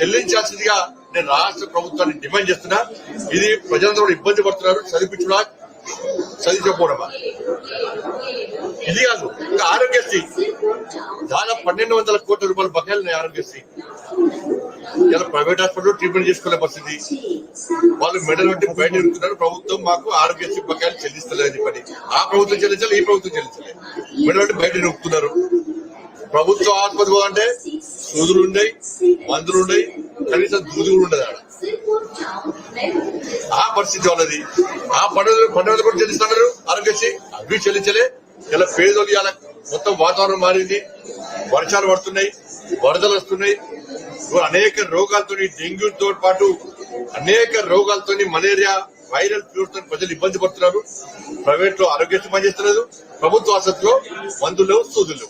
చెల్లించాల్సిందిగా నేను రాష్ట్ర ప్రభుత్వాన్ని డిమాండ్ చేస్తున్నా. ఇది ప్రజలందరూ కూడా ఇబ్బంది పడుతున్నారు. చదివించుడా? చదివించకపోవడమా? ఇది కాదు ఇంకా ఆరోగ్యశ్రీ. దాదాపు పన్నెండు వందల కోట్ల రూపాయల బకాయిలు ఆరోగ్యశ్రీ. ఇలా ప్రైవేట్ హాస్పిటల్ ట్రీట్మెంట్ చేసుకోలే పరిస్థితి. వాళ్ళు మెడల్ పెట్టి బయట ఇరుకుతున్నారు ప్రభుత్వం మాకు ఆరోగ్యశ్రీ బకాయిలు చెల్లిస్తలేదు చెప్పని ఆ ప్రభుత్వం చెల్లించాలి? ఈ ప్రభుత్వం చెల్లించలేదు మెడల్ పెట్టి బయట ఇరుకుతున్నారు ప్రభుత్వ ఆసుపత్రి పోవాలంటే సూదులు ఉన్నాయి మందులు ఉన్నాయి కనీసం దూది కూడా ఉండదు ఆ పరిస్థితి ఉన్నది ఆ పండుగ పండుగలు కూడా చెల్లిస్తున్నారు ఆరోగ్యశ్రీ అవి చెల్లించలే. ఇలా పేదోళ్ళు ఇలా మొత్తం వాతావరణం మారింది. వర్షాలు పడుతున్నాయి వరదలు వస్తున్నాయి. అనేక రోగాలతో డెంగ్యూతో పాటు అనేక రోగాలతో మలేరియా వైరల్ ఫ్లూతో ప్రజలు ఇబ్బంది పడుతున్నారు. ప్రైవేట్లో ఆరోగ్యశ్రీ పనిచేస్తున్నారు ప్రభుత్వ ఆసుపత్రిలో మందులు సూదులు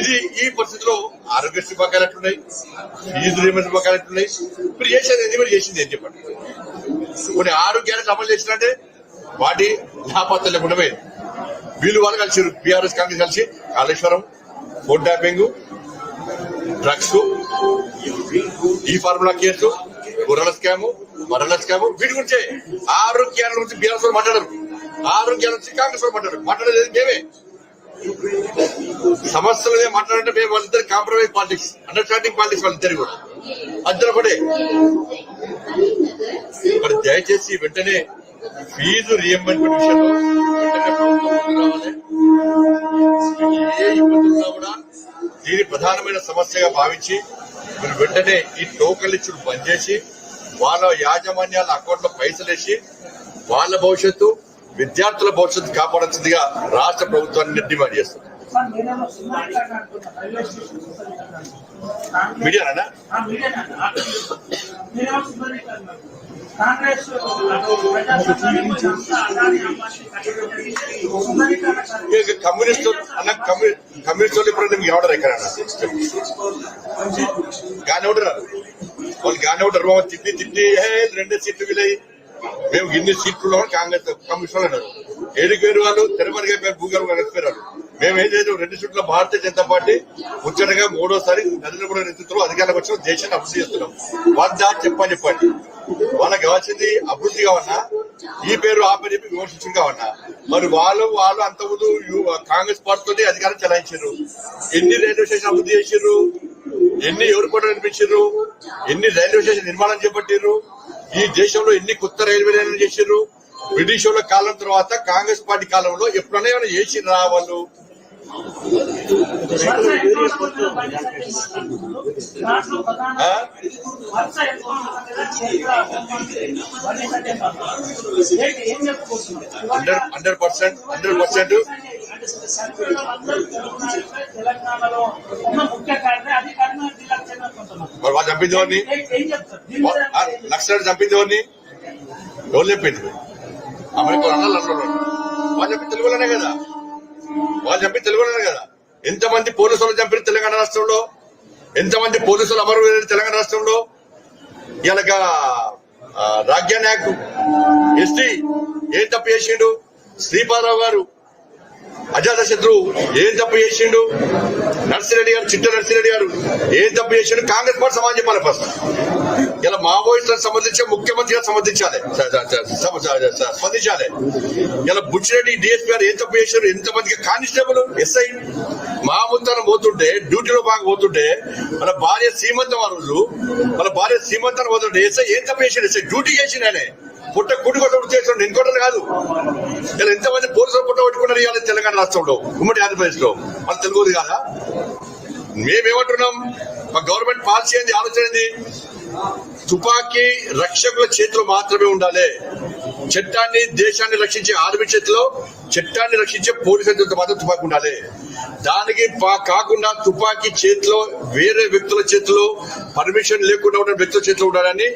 ఇది ఈ పరిస్థితిలో ఆరోగ్యశ్రీ పక్కన ఎట్లున్నాయి ఫీజు రీమెంట్ పక్కన ఎట్లున్నాయి ఇప్పుడు చేసేది ఏంది? మీరు చేసింది ఏం చెప్పండి? కొన్ని ఆరోగ్యానికి అమలు చేసినట్టే వాటి లాభార్థం లేకుండా పోయింది. వీళ్ళు వాళ్ళు కలిసి బీఆర్ఎస్ కాంగ్రెస్ కలిసి Kaleshwaram phone tapping drugs E formula case గుర్రల scam మరల స్కామ్ వీటి గురించే ఆరోగ్యాల గురించి బీఆర్ఎస్ వాళ్ళు మాట్లాడరు. ఆరోగ్యాల నుంచి కాంగ్రెస్ వాళ్ళు మాట్లాడరు. మాట్లాడేది మేమే. సమస్యలు మీద మాట్లాడంటే మేము వాళ్ళిద్దరు కాంప్రమైజ్ పాలిటిక్స్ అండర్స్టాండింగ్ పాలిటిక్స్ వాళ్ళిద్దరు కూడా. అందరూ కూడా మరి దయచేసి వెంటనే ఫీజు రియంబర్స్మెంట్ విషయంలో ఏ కూడా దీని ప్రధానమైన సమస్యగా భావించి మీరు వెంటనే ఈ టోకన్ ఇచ్చుడు బంద్ చేసి వాళ్ళ యాజమాన్యాల అకౌంట్లో పైసలు వేసి వాళ్ళ భవిష్యత్తు విద్యార్థుల భవిష్యత్తు కాపాడాల్సిందిగా రాష్ట్ర ప్రభుత్వాన్ని డిమాండ్ చేస్తుంది. మీడియానా? కమ్యూనిస్ట్ అన్న కమ్యూనిస్ట్ వాళ్ళు ఇప్పుడు మీకు ఎవడరు ఎక్కడ గానే ఉంటారు వాళ్ళు కానీ ఉంటారు బాబు తిట్టి తిట్టి ఏ రెండే సీట్లు వీలయ్యి. మేము ఇన్ని సీట్లు కాంగ్రెస్ కమ్యూనిస్ట్ వాళ్ళు అన్నారు ఏడుకు వాళ్ళు తిరుమలగా పేరు భూగర్భ కలిసిపోయారు మేము ఏం చేసాం రెండు సీట్ల భారతీయ జనతా పార్టీ ముచ్చటగా మూడోసారి నరేంద్ర మోడీ నేతృత్వంలో అధికారంలోకి వచ్చిన దేశాన్ని అభివృద్ధి చేస్తున్నాం. వద్దా చెప్పని చెప్పండి. వాళ్ళకి కావాల్సింది అభివృద్ధి కావన్నా ఈ పేరు ఆ పేరు చెప్పి విమర్శించడం కావన్నా మరి వాళ్ళు వాళ్ళు అంత ముందు కాంగ్రెస్ పార్టీతోనే అధికారం చెలాయించారు. ఎన్ని రైల్వే స్టేషన్ అభివృద్ధి చేసారు ఎన్ని ఎవరు కూడా నిర్మించారు ఎన్ని రైల్వే స్టేషన్ నిర్మాణం చేపట్టారు ఈ దేశంలో ఎన్ని కొత్త రైల్వే లైన్లు చేశారు బ్రిటిష్ వాళ్ళ కాలం తర్వాత కాంగ్రెస్ పార్టీ కాలంలో ఎప్పుడైనా ఏమైనా చేసి వాళ్ళు? Hundred percent hundred percent. తెలంగాణలో ఉన్న ముఖ్య కారణం అది కారణం మరి వాళ్ళు చంపింది ఎవరిని నక్సలైట్ చంపింది ఎవరిని ఎవరు చెప్పింది అమెరికా వాళ్ళు చెప్పి తెలుగులోనే కదా. వాళ్ళు చెప్పి తెలుగులోనే కదా. ఎంతమంది పోలీసులు చంపారు తెలంగాణ రాష్ట్రంలో? ఎంతమంది పోలీసులు అమరు తెలంగాణ రాష్ట్రంలో? ఇలాగ రాజ్య నాయక్ ఎస్టీ ఏం తప్పు చేసిండు? శ్రీపాదరావు గారు అజాతశత్రువు ఏం తప్పు చేసిండు? నర్సిరెడ్డి గారు చిట్ట నర్సిరెడ్డి గారు ఏం తప్పు చేసిండు? కాంగ్రెస్ పార్టీ సమాజం చెప్పాలి ఫస్ట్ ఇలా మావోయిస్టులకు సంబంధించి ముఖ్యమంత్రి గారు సంబంధించాలి స్పందించాలి. ఇలా బుచ్చిరెడ్డి డిఎస్పీ గారు ఏం తప్పు చేశారు ఎంతమందికి కానిస్టేబుల్ ఎస్ఐ మా పోతుంటే డ్యూటీలో బాగా పోతుంటే మన భార్య సీమంతం ఆ రోజు మన భార్య సీమంతం పోతుంటే ఎస్ఐ ఏం తప్పు చేశాడు ఎస్ఐ డ్యూటీ చేసిండే పుట్ట కుడి కొట్ట చేసాడు ఇంకోటి కాదు. ఇలా ఎంతమంది పోలీసులు పుట్ట పెట్టుకున్నారు ఇవాళ తెలంగాణ రాష్ట్రంలో ఉమ్మడి ఆంధ్రప్రదేశ్లో మన తెలుగుది కాదా? మేమేమంటున్నాం? మా గవర్నమెంట్ పాలసీ ఏంది? ఆలోచన ఏంది? తుపాకీ రక్షకుల చేతిలో మాత్రమే ఉండాలి. చట్టాన్ని దేశాన్ని రక్షించే ఆర్మీ చేతిలో చట్టాన్ని రక్షించే పోలీసుల చేతిలో మాత్రం తుపాకీ ఉండాలి. దానికి పా- కాకుండా తుపాకీ చేతిలో వేరే వ్యక్తుల చేతిలో పర్మిషన్ లేకుండా ఉన్న వ్యక్తుల చేతిలో ఉండాలని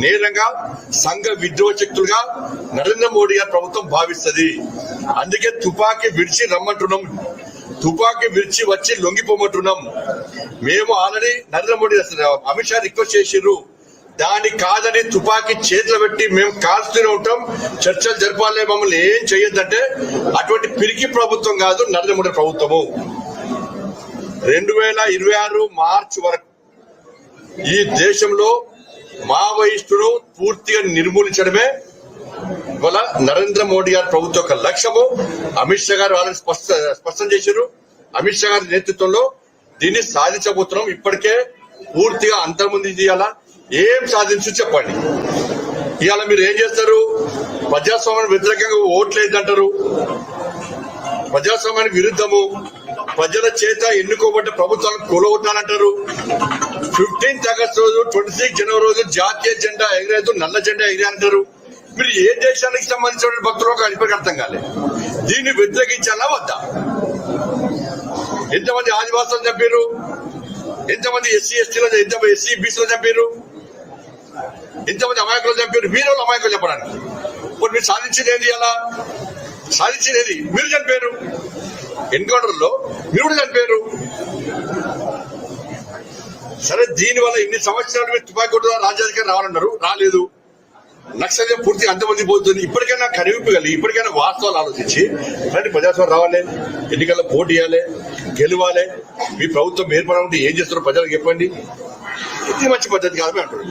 నేరంగా సంఘ విద్రోహ శక్తులుగా నరేంద్ర మోడీ గారి ప్రభుత్వం భావిస్తుంది. అందుకే తుపాకీ విడిచి రమ్మంటున్నాం. తుపాకీ విడిచి వచ్చి లొంగిపోమంటున్నాం. మేము ఆల్రెడీ నరేంద్ర మోడీ అమిత్ షా రిక్వెస్ట్ చేసిర్రు దాన్ని కాదని తుపాకీ చేతిలో పెట్టి మేము కాల్స్తూనే ఉంటాం. చర్చలు జరపాలి మమ్మల్ని ఏం చేయొద్దంటే అటువంటి పిరికి ప్రభుత్వం కాదు నరేంద్ర మోడీ ప్రభుత్వము. రెండు వేల ఇరవై ఆరు మార్చి వరకు ఈ దేశంలో మావోయిస్టును పూర్తిగా నిర్మూలించడమే ఇవాళ నరేంద్ర మోడీ గారి ప్రభుత్వం యొక్క లక్ష్యము. అమిత్ షా గారు వాళ్ళని స్పష్ట స్పష్టం చేశారు. అమిత్ షా గారి నేతృత్వంలో దీన్ని సాధించబోతున్నాం. ఇప్పటికే పూర్తిగా అంతర్ముందు చేయాలా ఏం సాధించు చెప్పండి. ఇవాళ మీరు ఏం చేస్తారు? ప్రజాస్వామ్యానికి వ్యతిరేకంగా ఓట్లేదంటారు. ప్రజాస్వామ్యానికి విరుద్ధము. ప్రజల చేత ఎన్నుకోబడ్డ ప్రభుత్వాలను కూలగొట్టాలంటారు ఫిఫ్టీన్త్ ఆగస్ట్ రోజు ట్వంటీ సిక్స్ జనవరి రోజు జాతీయ జెండా ఎగిరేదు నల్ల జెండా ఎగిరే అంటారు మీరు ఏ దేశానికి సంబంధించిన భక్తులు ఒక అర్థం కాలే దీన్ని వ్యతిరేకించాలా వద్దా? ఎంతమంది ఆదివాసులు చంపారు ఎంతమంది ఎస్సీ ఎస్టీలో ఎంతమంది ఎస్సీ బీసీలో చంపారు ఎంతమంది అమాయకులు చంపారు మీరు వాళ్ళు అమాయకులు చెప్పడానికి ఇప్పుడు మీరు సాధించింది ఏంది అలా సాధించింది ఏది? మీరు చనిపోయారు ఎన్కౌంటర్లో మీరు కూడా చనిపోయారు సరే దీని వల్ల ఇన్ని సంవత్సరాలు మీరు తుపాకీ కొట్టు రాజ్యాధికారి రావాలన్నారు? రాలేదు. నక్సల్యం పూర్తిగా అంతమంది పోతుంది. ఇప్పటికైనా కనివిప్పు కలిగి ఇప్పటికైనా వాస్తవాలు ఆలోచించి రండి ప్రజాస్వామ్యం రావాలి. ఎన్నికల్లో పోటీ ఇవ్వాలి గెలవాలి. మీ ప్రభుత్వం ఏర్పడాలంటే ఏం చేస్తారో ప్రజలకు చెప్పండి. ఇది మంచి పద్ధతి కాదు అంటారు.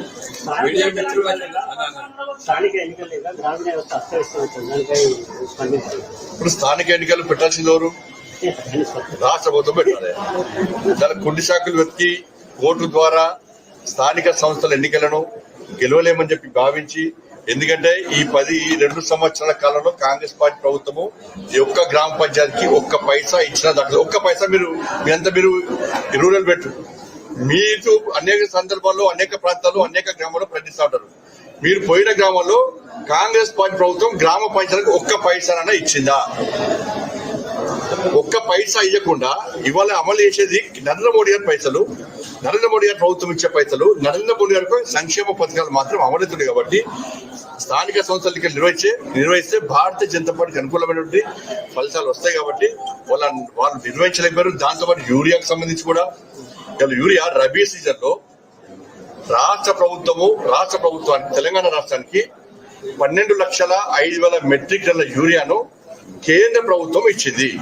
ఇప్పుడు స్థానిక ఎన్నికలు పెట్టాల్సింది ఎవరు? రాష్ట్ర ప్రభుత్వం పెట్టాలి. దాని కుండి శాఖలు వెతికి ఓటు ద్వారా స్థానిక సంస్థల ఎన్నికలను గెలవలేమని చెప్పి భావించి ఎందుకంటే ఈ పది ఈ రెండు సంవత్సరాల కాలంలో కాంగ్రెస్ పార్టీ ప్రభుత్వము ఈ ఒక్క గ్రామ పంచాయతీకి ఒక్క పైసా ఇచ్చిన దాంట్లో. ఒక్క పైసా మీరు మీ అంతా మీరు రూరల్ పెట్టు. మీరు అనేక సందర్భాల్లో అనేక ప్రాంతాల్లో అనేక గ్రామాల్లో ప్రకటిస్తూ ఉంటారు. మీరు పోయిన గ్రామంలో కాంగ్రెస్ పార్టీ ప్రభుత్వం గ్రామ పంచాయతీలకు ఒక్క పైసానైనా ఇచ్చిందా? ఒక్క పైసా ఇవ్వకుండా ఇవాళ అమలు చేసేది నరేంద్ర మోడీ గారి పైసలు నరేంద్ర మోడీ గారి ప్రభుత్వం ఇచ్చే పైసలు నరేంద్ర మోడీ గారికి సంక్షేమ పథకాలు మాత్రం అమలవుతుంది కాబట్టి స్థానిక సంస్థలకి నిర్వహించే నిర్వహిస్తే భారతీయ జనతా పార్టీకి అనుకూలమైనటువంటి ఫలితాలు వస్తాయి కాబట్టి వాళ్ళ వాళ్ళు నిర్వహించలేకపోయారు. దాంతోపాటు యూరియాకు సంబంధించి కూడా యూరియా రబీ సీజన్లో రాష్ట్ర ప్రభుత్వము రాష్ట్ర ప్రభుత్వానికి తెలంగాణ రాష్ట్రానికి పన్నెండు లక్షల ఐదు వేల మెట్రిక్ టన్ల యూరియాను కేంద్ర ప్రభుత్వం ఇచ్చింది.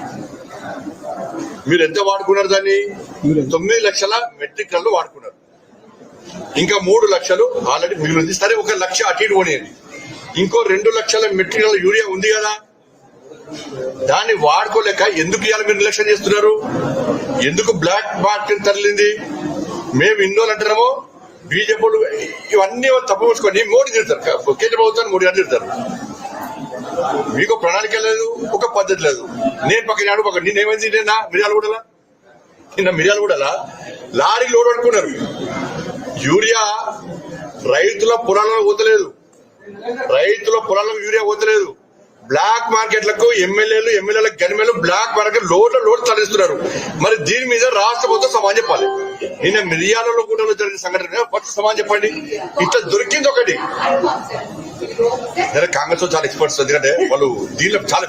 మీరు ఎంత వాడుకున్నారు దాన్ని? తొమ్మిది లక్షల మెట్రిక్ టన్లు వాడుకున్నారు. ఇంకా మూడు లక్షలు ఆల్రెడీ మిగిలింది. సరే ఒక లక్ష అటు ఇటు పోనీయండి. ఇంకో రెండు లక్షల మెట్రిక్ టన్ల యూరియా ఉంది కదా. దాన్ని వాడుకోలేక ఎందుకు ఇవాళ మీరు నిర్లక్ష్యం చేస్తున్నారు? ఎందుకు బ్లాక్ మార్కెట్ తరలింది? మేము ఇన్నోళ్ళు అంటున్నామో బీజేపీ ఇవన్నీ తప్పు మోడీ తిడతారు. కేంద్ర ప్రభుత్వాన్ని మోడీ గారు తిడతారు. మీకు ప్రణాళిక లేదు ఒక పద్ధతి లేదు. నేను పక్కన ఆడు పక్కన? నేను ఏమైంది? నిన్న మిరియాలు కూడా నిన్న మిరియాలు కూడా లారీ లోడ్ పడుకున్నారు యూరియా రైతుల పొలాలలో పోతలేదు. రైతుల పొలాలకు యూరియా పోతలేదు. బ్లాక్ మార్కెట్లకు ఎమ్మెల్యేలు ఎమ్మెల్యేల గనిమేలు బ్లాక్ మార్కెట్ లోడ్ల లోడ్ తరలిస్తున్నారు. మరి దీని మీద రాష్ట్ర ప్రభుత్వం సమాధానం చెప్పాలి. నిన్న మిరియాలలో కూడా జరిగిన సంఘటన ఫస్ట్ సమాధానం చెప్పండి. ఇట్లా దొరికింది ఒకటి. కాంగ్రెస్లో చాలా ఎక్స్పర్ట్స్ ఎందుకంటే వాళ్ళు దీనిలో చాలా